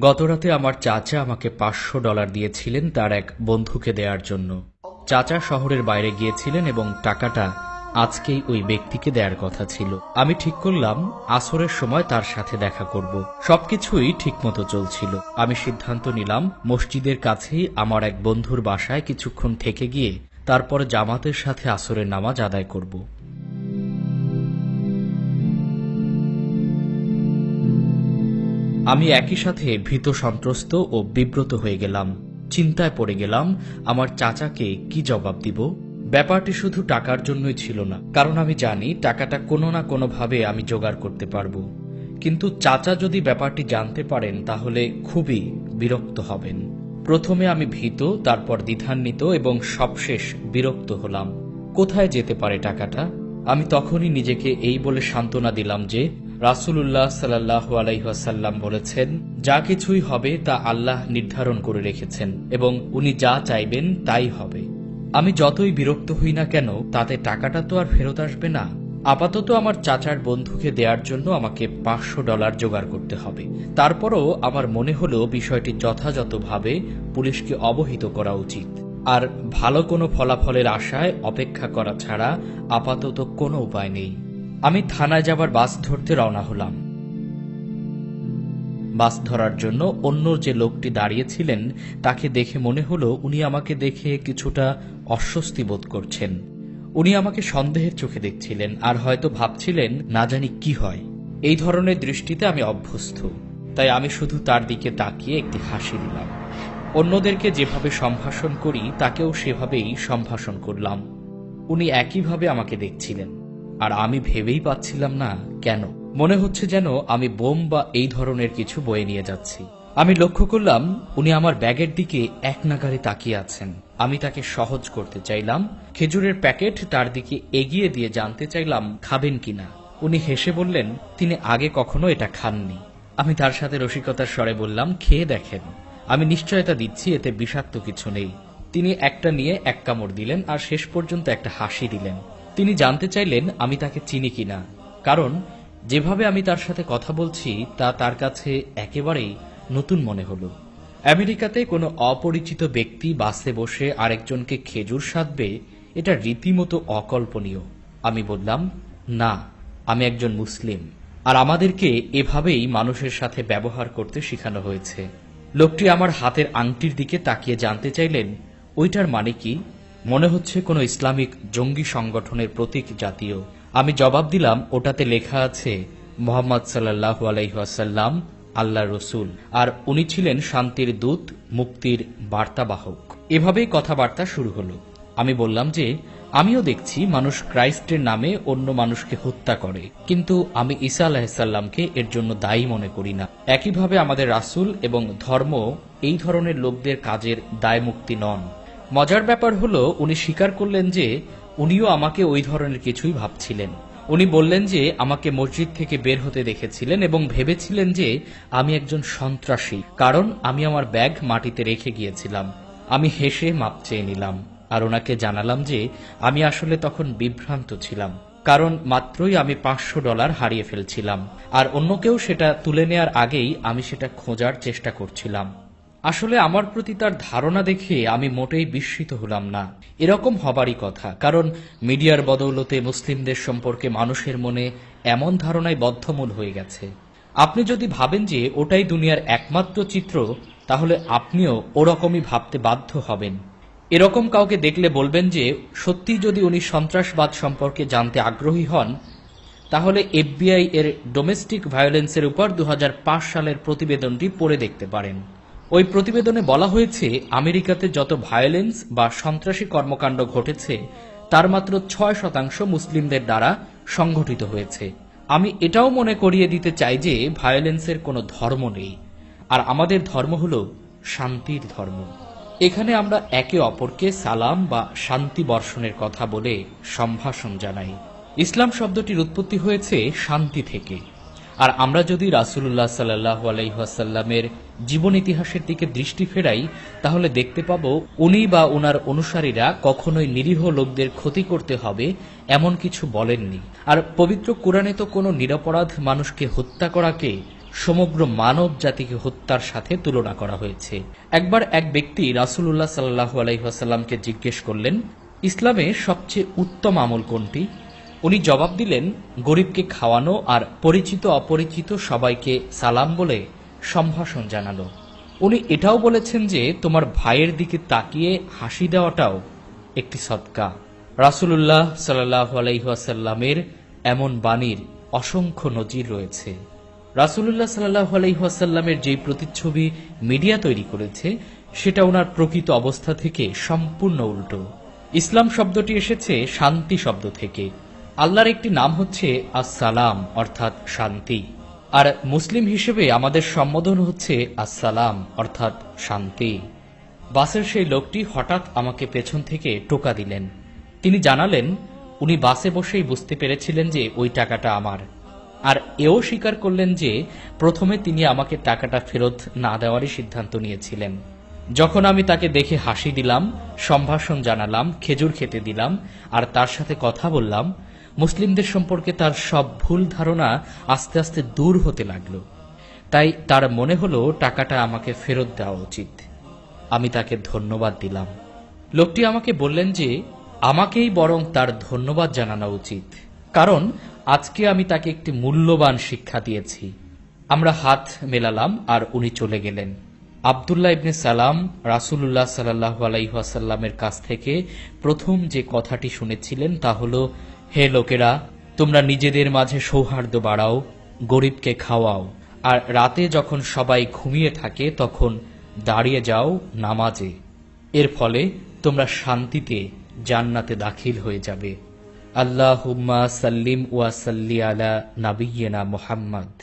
গতরাতে আমার চাচা আমাকে পাঁচশো ডলার দিয়েছিলেন তার এক বন্ধুকে দেওয়ার জন্য। চাচা শহরের বাইরে গিয়েছিলেন এবং টাকাটা আজকেই ওই ব্যক্তিকে দেওয়ার কথা ছিল। আমি ঠিক করলাম, আসরের সময় তার সাথে দেখা করব। সবকিছুই ঠিকমতো চলছিল। আমি সিদ্ধান্ত নিলাম, মসজিদের কাছেই আমার এক বন্ধুর বাসায় কিছুক্ষণ থেকে গিয়ে তারপর জামাতের সাথে আসরের নামাজ আদায় করব। আমি একই সাথে ভীত সন্ত্রস্ত ও বিব্রত হয়ে গেলাম। চিন্তায় পড়ে গেলাম, আমার চাচাকে কি জবাব দিব? ব্যাপারটি শুধু টাকার জন্যই ছিল না, কারণ আমি জানি টাকাটা কোনো না কোনোভাবে আমি জোগাড় করতে পারব। কিন্তু চাচা যদি ব্যাপারটি জানতে পারেন, তাহলে খুবই বিরক্ত হবেন। প্রথমে আমি ভীত, তারপর দ্বিধান্বিত এবং সবশেষ বিরক্ত হলাম। কোথায় যেতে পারে টাকাটা? আমি তখনই নিজেকে এই বলে সান্ত্বনা দিলাম যে রাসূলুল্লাহ সাল্লাহ আলাইহাসাল্লাম বলেছেন, যা কিছুই হবে তা আল্লাহ নির্ধারণ করে রেখেছেন এবং উনি যা চাইবেন তাই হবে। আমি যতই বিরক্ত হই না কেন, তাতে টাকাটা তো আর ফেরত আসবে না। আপাতত আমার চাচার বন্ধুকে দেওয়ার জন্য আমাকে পাঁচশো ডলার জোগাড় করতে হবে। তারপরও আমার মনে হলো বিষয়টি যথাযথভাবে পুলিশকে অবহিত করা উচিত। আর ভালো কোনো ফলাফলের আশায় অপেক্ষা করা ছাড়া আপাতত কোনো উপায় নেই। আমি থানায় যাবার বাস ধরতে রওনা হলাম। বাস ধরার জন্য অন্য যে লোকটি দাঁড়িয়েছিলেন, তাকে দেখে মনে হলো উনি আমাকে দেখে কিছুটা অস্বস্তি বোধ করছেন। উনি আমাকে সন্দেহের চোখে দেখছিলেন আর হয়তো ভাবছিলেন, না জানি কি হয়? এই ধরনের দৃষ্টিতে আমি অভ্যস্ত। তাই আমি শুধু তার দিকে তাকিয়ে একটি হাসি দিলাম। অন্যদেরকে যেভাবে সম্ভাষণ করি, তাকেও সেভাবেই সম্ভাষণ করলাম। উনি একইভাবে আমাকে দেখছিলেন। আর আমি ভেবেই পাচ্ছিলাম না কেন। মনে হচ্ছে যেন আমি বোম বা এই ধরনের কিছু বয়ে নিয়ে যাচ্ছি। আমি লক্ষ্য করলাম উনি আমার ব্যাগের দিকে এক নাগারে তাকিয়ে আছেন। আমি তাকে সহজ করতে চাইলাম। খেজুরের প্যাকেট তার দিকে এগিয়ে দিয়ে জানতে চাইলাম, খাবেন কিনা? উনি হেসে বললেন, তিনি আগে কখনো এটা খাননি। আমি তার সাথে রসিকতার স্বরে বললাম, খেয়ে দেখেন। আমি নিশ্চয়তা দিচ্ছি, এতে বিষাক্ত কিছু নেই। তিনি একটা নিয়ে এক কামড় দিলেন আর শেষ পর্যন্ত একটা হাসি দিলেন। তিনি জানতে চাইলেন আমি তাকে চিনি কিনা। কারণ, যেভাবে আমি তার সাথে কথা বলছি, তা তার কাছে একেবারেই নতুন মনে হলো। আমেরিকাতে কোনো অপরিচিত ব্যক্তি বাসে বসে আরেকজনকে খেজুর সাধবে, এটা রীতিমতো অকল্পনীয়। আমি বললাম, না, আমি একজন মুসলিম। আর আমাদেরকে এভাবেই মানুষের সাথে ব্যবহার করতে শেখানো হয়েছে। লোকটি আমার হাতের আংটির দিকে তাকিয়ে জানতে চাইলেন, ওইটার মানে কি? মনে হচ্ছে কোনো ইসলামিক জঙ্গি সংগঠনের প্রতীক জাতীয়। আমি জবাব দিলাম, ওটাতে লেখা আছে, মোহাম্মদ সাল্লাহ আলাইহাসাল্লাম আল্লাহ রসুল। আর উনি ছিলেন শান্তির দূত, মুক্তির বার্তাবাহক। এভাবেই কথাবার্তা শুরু হলো। আমি বললাম যে, আমিও দেখছি মানুষ ক্রাইস্টের নামে অন্য মানুষকে হত্যা করে। কিন্তু আমি ঈসা আলাহিসাল্লামকে এর জন্য দায়ী মনে করি না। একইভাবে আমাদের রাসূল এবং ধর্ম এই ধরনের লোকদের কাজের দায়মুক্তি নন। মজার ব্যাপার হলো, উনি স্বীকার করলেন যে, উনিও আমাকে ওই ধরনের কিছুই ভাবছিলেন। উনি বললেন যে, আমাকে মসজিদ থেকে বের হতে দেখেছিলেন এবং ভেবেছিলেন যে, আমি একজন সন্ত্রাসী, কারণ আমি আমার ব্যাগ মাটিতে রেখে গিয়েছিলাম। আমি হেসে মাপ চেয়ে নিলাম আর ওনাকে জানালাম যে, আমি আসলে তখন বিভ্রান্ত ছিলাম, কারণ মাত্রই আমি পাঁচশো ডলার হারিয়ে ফেলছিলাম। আর অন্য কেউ সেটা তুলে নেয়ার আগেই আমি সেটা খোঁজার চেষ্টা করছিলাম। আসলে আমার প্রতি তার ধারণা দেখে আমি মোটেই বিস্মিত হলাম না। এরকম হবারই কথা, কারণ মিডিয়ার বদৌলতে মুসলিমদের সম্পর্কে মানুষের মনে এমন ধারণায় বদ্ধমূল হয়ে গেছে। আপনি যদি ভাবেন যে ওটাই দুনিয়ার একমাত্র চিত্র, তাহলে আপনিও ওরকমই ভাবতে বাধ্য হবেন। এরকম কাউকে দেখলে বলবেন যে, সত্যি যদি উনি সন্ত্রাসবাদ সম্পর্কে জানতে আগ্রহী হন, তাহলে এফবিআই এর ডোমেস্টিক ভায়োলেন্সের উপর দু হাজার পাঁচ সালের প্রতিবেদনটি পড়ে দেখতে পারেন। ওই প্রতিবেদনে বলা হয়েছে, আমেরিকাতে যত ভায়োলেন্স বা সন্ত্রাসী কর্মকাণ্ড ঘটেছে, তার মাত্র ছয় শতাংশ মুসলিমদের দ্বারা সংঘটিত হয়েছে। আমি এটাও মনে করিয়ে দিতে চাই যে ভায়োলেন্সের কোনো ধর্ম নেই। আর আমাদের ধর্ম হল শান্তির ধর্ম। এখানে আমরা একে অপরকে সালাম বা শান্তি বর্ষণের কথা বলে সম্ভাষণ জানাই। ইসলাম শব্দটির উৎপত্তি হয়েছে শান্তি থেকে। আর আমরা যদি রাসুল্লাহ সাল্লাহ আলাইহাসাল্লামের জীবন ইতিহাসের দিকে দৃষ্টি ফেরাই, তাহলে দেখতে পাব উনি বা ওনার অনুসারীরা কখনোই নিরীহ লোকদের ক্ষতি করতে হবে এমন কিছু বলেননি। আর পবিত্র কোরআনে তো কোনো নিরপরাধ মানুষকে হত্যা করাকে সমগ্র মানব জাতিকে হত্যার সাথে তুলনা করা হয়েছে। একবার এক ব্যক্তি রাসূলুল্লাহ সাল্লাহ আলাইসাল্লামকে জিজ্ঞেস করলেন, ইসলামে সবচেয়ে উত্তম আমল কোনটি? উনি জবাব দিলেন, গরিবকে খাওয়ানো আর পরিচিত অপরিচিত সবাইকে সালাম বলে সম্ভাষণ জানানো উনি এটাও বলেছেন যে, তোমার ভাইয়ের দিকে তাকিয়ে হাসি দেওয়াটাও একটি সৎকা রাসূলুল্লাহ সাল্লাহ আলাইহাসাল্লামের এমন বাণীর অসংখ্য নজির রয়েছে। রাসূলুল্লাহ সাল্লাহ আলাইহাসাল্লামের যেই প্রতিচ্ছবি মিডিয়া তৈরি করেছে, সেটা ওনার প্রকৃত অবস্থা থেকে সম্পূর্ণ উল্টো। ইসলাম শব্দটি এসেছে শান্তি শব্দ থেকে। আল্লাহর একটি নাম হচ্ছে আসসালাম, অর্থাৎ শান্তি। আর মুসলিম হিসেবে আমাদের সম্বোধন হচ্ছে আসসালাম, অর্থাৎ শান্তি। বাসের সেই লোকটি হঠাৎ আমাকে পেছন থেকে টোকা দিলেন। তিনি জানালেন, উনি বাসে বসেই বুঝতে পেরেছিলেন যে ওই টাকাটা আমার। আর এও স্বীকার করলেন যে প্রথমে তিনি আমাকে টাকাটা ফেরত না দেওয়ারই সিদ্ধান্ত নিয়েছিলেন। যখন আমি তাকে দেখে হাসি দিলাম, সম্ভাষণ জানালাম, খেজুর খেতে দিলাম, আর তার সাথে কথা বললাম মুসলিমদের সম্পর্কে তার সব ভুল ধারণা আস্তে আস্তে দূর হতে লাগল। তাই তার মনে হলো, টাকাটা আমাকে ফেরত দেওয়া উচিত। আমি তাকে ধন্যবাদ দিলাম। লোকটি আমাকে বললেন যে, আমাকেই বরং তার ধন্যবাদ জানানো উচিত। কারণ, আজকে আমি তাকে একটি মূল্যবান শিক্ষা দিয়েছি। আমরা হাত মেলালাম আর উনি চলে গেলেন। আবদুল্লাহ ইবনে সালাম রাসূলুল্লাহ সাল্লাহ আলাইহাসাল্লামের কাছ থেকে প্রথম যে কথাটি শুনেছিলেন তা হলো হে লোকেরা, তোমরা নিজেদের মাঝে সৌহার্দ্য বাড়াও, গরিবকে খাওয়াও, আর রাতে যখন সবাই ঘুমিয়ে থাকে, তখন দাঁড়িয়ে যাও নামাজে। এর ফলে তোমরা শান্তিতে জান্নাতে দাখিল হয়ে যাবে। আল্লাহ সাল্লিম ওয়াসাল্লি আলা নাবিয়েনা মোহাম্মদ।